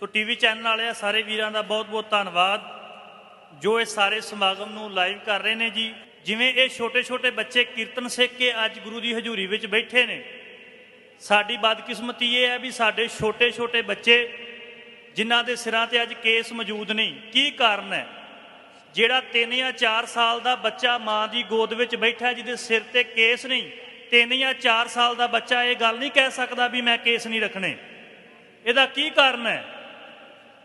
ਸੋ TV channel ਵਾਲਿਆਂ ਸਾਰੇ ਵੀਰਾਂ ਦਾ ਬਹੁਤ-ਬਹੁਤ ਧੰਨਵਾਦ। ਜੋ ਇਹ ਸਾਰੇ ਸਮਾਗਮ ਨੂੰ ਲਾਈਵ ਕਰ ਰਹੇ ਨੇ ਜੀ, ਜਿਵੇਂ ਇਹ ਛੋਟੇ-ਛੋਟੇ ਬੱਚੇ ਕੀਰਤਨ ਸਿੱਖ ਕੇ ਅੱਜ ਗੁਰੂ ਦੀ ਹਜ਼ੂਰੀ ਵਿੱਚ ਬੈਠੇ ਨੇ। ਸਾਡੀ ਬਦਕਿਸਮਤੀ ਇਹ ਹੈ ਵੀ ਸਾਡੇ ਛੋਟੇ-ਛੋਟੇ ਬੱਚੇ, ਜਿਨ੍ਹਾਂ ਦੇ ਸਿਰਾਂ ਤੇ ਅੱਜ ਕੇਸ ਮੌਜੂਦ ਨਹੀਂ। ਕੀ ਕਾਰਨ ਹੈ? ਜਿਹੜਾ 3 ਜਾਂ 4 ਸਾਲ ਦਾ ਬੱਚਾ ਮਾਂ ਦੀ ਗੋਦ ਵਿੱਚ ਬੈਠਾ ਜਿਹਦੇ ਸਿਰ ਤੇ ਕੇਸ ਨਹੀਂ 3 ਜਾਂ 4 ਸਾਲ ਦਾ ਬੱਚਾ ਇਹ ਗੱਲ ਨਹੀਂ ਕਹਿ ਸਕਦਾ ਵੀ ਮੈਂ ਕੇਸ ਨਹੀਂ ਰੱਖਣੇ। ਇਹਦਾ ਕੀ ਕਾਰਨ ਹੈ?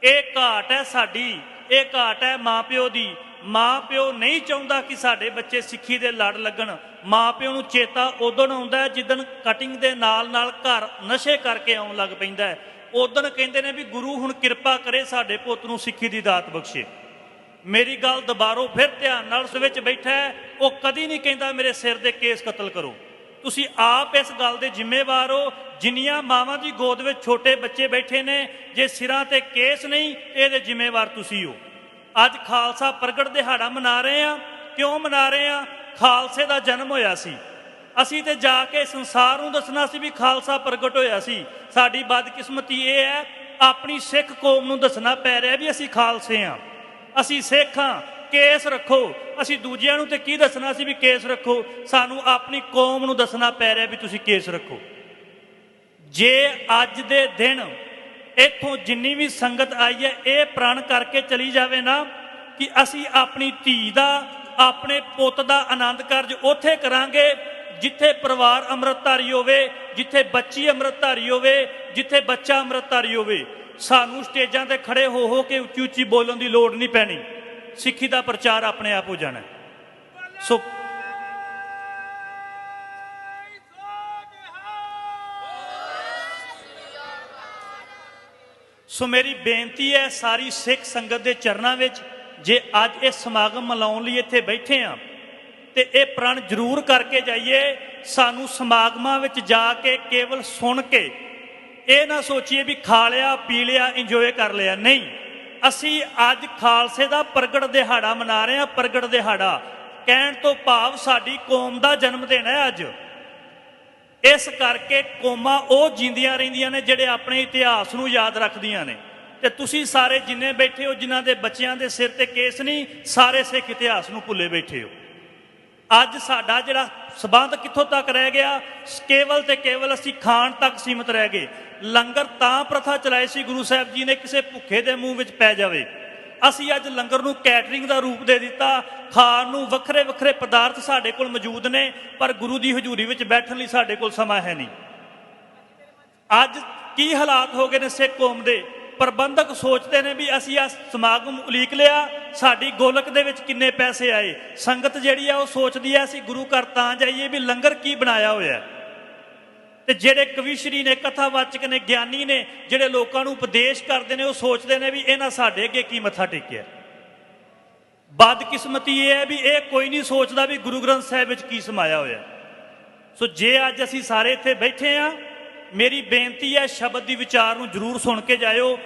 ਇਹ ਘਾਟ ਹੈ ਸਾਡੀ, ਇਹ ਘਾਟ ਹੈ ਮਾਪਿਓ ਦੀ। ਮਾਪਿਓ ਨਹੀਂ ਚਾਹੁੰਦਾ ਕਿ ਸਾਡੇ ਬੱਚੇ ਸਿੱਖੀ ਦੇ ਲੜ ਲੱਗਣ। ਮਾਪਿਓ ਨੂੰ ਚੇਤਾ ਉਦੋਂ ਆਉਂਦਾ ਜਿੱਦਣ ਕਟਿੰਗ ਦੇ ਨਾਲ ਨਾਲ ਘਰ ਨਸ਼ੇ ਕਰਕੇ ਆਉਣ ਲੱਗ ਪੈਂਦਾ ਹੈ। ਉਦੋਂ ਕਹਿੰਦੇ ਨੇ ਵੀ ਗੁਰੂ ਹੁਣ ਕਿਰਪਾ ਕਰੇ ਸਾਡੇ ਪੁੱਤ ਨੂੰ ਸਿੱਖੀ ਦੀ ਦਾਤ ਬਖਸ਼ੇ। ਮੇਰੀ ਗੱਲ ਦੁਬਾਰੋ ਫਿਰ ਧਿਆਨ ਨਾਲ ਉਸ ਵਿੱਚ ਬੈਠਾ ਉਹ ਕਦੀ ਨਹੀਂ ਕਹਿੰਦਾ ਮੇਰੇ ਸਿਰ ਦੇ ਕੇਸ ਕਤਲ ਕਰੋ। ਤੁਸੀਂ ਆਪ ਇਸ ਗੱਲ ਦੇ ਜ਼ਿੰਮੇਵਾਰ ਹੋ। ਜਿੰਨੀਆਂ ਮਾਵਾਂ ਦੀ ਗੋਦ ਵਿੱਚ ਛੋਟੇ ਬੱਚੇ ਬੈਠੇ ਨੇ, ਜੇ ਸਿਰਾਂ ਤੇ ਕੇਸ ਨਹੀਂ, ਇਹਦੇ ਜ਼ਿੰਮੇਵਾਰ ਤੁਸੀਂ ਹੋ। ਅੱਜ ਖਾਲਸਾ ਪ੍ਰਗਟ ਦਿਹਾੜਾ ਮਨਾ ਰਹੇ ਆ ਕਿਉਂ ਮਨਾ ਰਹੇ ਆ ਖਾਲਸੇ ਦਾ ਜਨਮ ਹੋਇਆ ਸੀ। ਅਸੀਂ ਤੇ ਜਾ ਕੇ ਸੰਸਾਰ ਨੂੰ ਦੱਸਣਾ ਸੀ ਵੀ ਖਾਲਸਾ ਪ੍ਰਗਟ ਹੋਇਆ ਸੀ। ਸਾਡੀ ਬਦਕਿਸਮਤੀ ਇਹ ਹੈ, ਆਪਣੀ ਸਿੱਖ ਕੌਮ ਨੂੰ ਦੱਸਣਾ ਪੈ ਰਿਹਾ ਵੀ ਅਸੀਂ ਖਾਲਸੇ ਆ ਅਸੀਂ ਸਿੱਖ ਹਾਂ। ਕੇਸ ਰੱਖੋ। ਅਸੀਂ ਦੂਜਿਆਂ ਨੂੰ ਤੇ ਕੀ ਦੱਸਣਾ ਸੀ ਵੀ ਕੇਸ ਰੱਖੋ? ਸਾਨੂੰ ਆਪਣੀ ਕੌਮ ਨੂੰ ਦੱਸਣਾ ਪੈ ਰਿਹਾ ਵੀ ਤੁਸੀਂ ਕੇਸ ਰੱਖੋ। ਜੇ ਅੱਜ ਦੇ ਦਿਨ ਇੱਥੋਂ ਜਿੰਨੀ ਵੀ ਸੰਗਤ ਆਈ ਹੈ, ਇਹ ਪ੍ਰਣ ਕਰਕੇ ਚਲੀ ਜਾਵੇ ਨਾ ਕਿ ਅਸੀਂ ਆਪਣੀ ਧੀ ਦਾ, ਆਪਣੇ ਪੁੱਤ ਦਾ ਆਨੰਦ ਕਾਰਜ ਉੱਥੇ ਕਰਾਂਗੇ ਜਿੱਥੇ ਪਰਿਵਾਰ ਅੰਮ੍ਰਿਤਧਾਰੀ ਹੋਵੇ, ਜਿੱਥੇ ਬੱਚੀ ਅੰਮ੍ਰਿਤਧਾਰੀ ਹੋਵੇ, ਜਿੱਥੇ ਬੱਚਾ ਅੰਮ੍ਰਿਤਧਾਰੀ ਹੋਵੇ। ਸਾਨੂੰ ਸਟੇਜਾਂ ਤੇ ਖੜੇ ਹੋ ਹੋ ਕੇ ਉੱਚੀ ਉੱਚੀ ਬੋਲਣ ਦੀ ਲੋੜ ਨਹੀਂ ਪੈਣੀ। ਸਿੱਖੀ ਦਾ ਪ੍ਰਚਾਰ ਆਪਣੇ ਆਪ ਹੋ ਜਾਣਾ ਸੋ ਸੋ ਮੇਰੀ ਬੇਨਤੀ ਹੈ ਸਾਰੀ ਸਿੱਖ ਸੰਗਤ ਦੇ ਚਰਨਾਂ ਵਿੱਚ, ਜੇ ਅੱਜ ਇਹ ਸਮਾਗਮ ਮਨਾਉਣ ਲਈ ਇੱਥੇ ਬੈਠੇ ਆ ਤੇ ਇਹ ਪ੍ਰਣ ਜ਼ਰੂਰ ਕਰਕੇ ਜਾਈਏ, ਸਾਨੂੰ ਸਮਾਗਮਾਂ ਵਿੱਚ ਜਾ ਕੇ ਕੇਵਲ ਸੁਣ ਕੇ ਇਹ ਨਾ ਸੋਚੀਏ ਵੀ ਖਾ ਲਿਆ, ਪੀ ਲਿਆ, ਇੰਜੋਏ ਕਰ ਲਿਆ। ਨਹੀਂ। ਅਸੀਂ ਅੱਜ ਖਾਲਸੇ ਦਾ ਪ੍ਰਗਟ ਦਿਹਾੜਾ ਮਨਾ ਰਹੇ ਹਾਂ, ਪ੍ਰਗਟ ਦਿਹਾੜਾ। ਕਹਿਣ ਤੋਂ ਭਾਵ ਸਾਡੀ ਕੌਮ ਦਾ ਜਨਮ ਦਿਨ ਹੈ ਅੱਜ। ਇਸ ਕਰਕੇ ਕੌਮਾਂ ਉਹ ਜਿੰਦੀਆਂ ਰਹਿੰਦੀਆਂ ਨੇ ਜਿਹੜੇ ਆਪਣੇ ਇਤਿਹਾਸ ਨੂੰ ਯਾਦ ਰੱਖਦੀਆਂ ਨੇ। ਤੇ ਤੁਸੀਂ ਸਾਰੇ ਜਿੰਨੇ ਬੈਠੇ ਹੋ, ਜਿਨ੍ਹਾਂ ਦੇ ਬੱਚਿਆਂ ਦੇ ਸਿਰ ਤੇ ਕੇਸ ਨਹੀਂ, ਸਾਰੇ ਸਿੱਖ ਇਤਿਹਾਸ ਨੂੰ ਭੁੱਲੇ ਬੈਠੇ ਹੋ। ਅੱਜ ਸਾਡਾ ਜਿਹੜਾ ਸਬੰਧ ਕਿੱਥੋਂ ਤੱਕ ਰਹਿ ਗਿਆ, ਕੇਵਲ ਤੇ ਕੇਵਲ ਅਸੀਂ ਖਾਣ ਤੱਕ ਸੀਮਤ ਰਹਿ ਗਏ। ਲੰਗਰ ਤਾਂ ਪ੍ਰਥਾ ਚਲਾਈ ਸੀ, ਗੁਰੂ ਸਾਹਿਬ ਜੀ ਨੇ ਕਿਸੇ ਭੁੱਖੇ ਦੇ ਮੂੰਹ ਵਿੱਚ ਪੈ ਜਾਵੇ। ਅਸੀਂ ਅੱਜ ਲੰਗਰ ਨੂੰ ਕੈਟਰਿੰਗ ਦਾ ਰੂਪ ਦੇ ਦਿੱਤਾ। ਖਾਣ ਨੂੰ ਵੱਖਰੇ ਵੱਖਰੇ ਪਦਾਰਥ ਸਾਡੇ ਕੋਲ ਮੌਜੂਦ ਨੇ, ਪਰ ਗੁਰੂ ਦੀ ਹਜ਼ੂਰੀ ਵਿੱਚ ਬੈਠਣ ਲਈ ਸਾਡੇ ਕੋਲ ਸਮਾਂ ਹੈ ਨਹੀਂ। ਅੱਜ ਕੀ ਹਾਲਾਤ ਹੋ ਗਏ ਨੇ ਸਿੱਖ ਕੌਮ ਦੇ? ਪ੍ਰਬੰਧਕ ਸੋਚਦੇ ਨੇ ਵੀ ਅਸੀਂ ਆ ਸਮਾਗਮ ਉਲੀਕ ਲਿਆ, ਸਾਡੀ ਗੋਲਕ ਦੇ ਵਿੱਚ ਕਿੰਨੇ ਪੈਸੇ ਆਏ। ਸੰਗਤ ਜਿਹੜੀ ਆ ਉਹ ਸੋਚਦੀ ਆ, ਅਸੀਂ ਗੁਰੂ ਘਰ ਤਾਂ ਜਾਈਏ ਵੀ ਲੰਗਰ ਕੀ ਬਣਾਇਆ ਹੋਇਆ ਹੈ। ਤੇ ਜਿਹੜੇ ਕਵੀਸ਼ਰੀ ਨੇ, ਕਥਾਵਾਚਕ ਨੇ, ਗਿਆਨੀ ਨੇ, ਜਿਹੜੇ ਲੋਕਾਂ ਨੂੰ ਉਪਦੇਸ਼ ਕਰਦੇ ਨੇ, ਉਹ ਸੋਚਦੇ ਨੇ ਵੀ ਇਹਨਾਂ ਸਾਡੇ ਅੱਗੇ ਕੀ ਮੱਥਾ ਟੇਕਿਆ ਬਦਕਿਸਮਤੀ ਇਹ ਹੈ ਵੀ ਇਹ ਕੋਈ ਨਹੀਂ ਸੋਚਦਾ ਵੀ ਗੁਰੂ ਗ੍ਰੰਥ ਸਾਹਿਬ ਵਿੱਚ ਕੀ ਸਮਾਇਆ ਹੋਇਆ ਸੋ ਜੇ ਅੱਜ ਅਸੀਂ ਸਾਰੇ ਇੱਥੇ ਬੈਠੇ ਆ ਮੇਰੀ ਬੇਨਤੀ ਹੈ ਸ਼ਬਦ ਦੀ ਵਿਚਾਰ ਨੂੰ ਜਰੂਰ ਸੁਣ ਕੇ ਜਾਇਓ।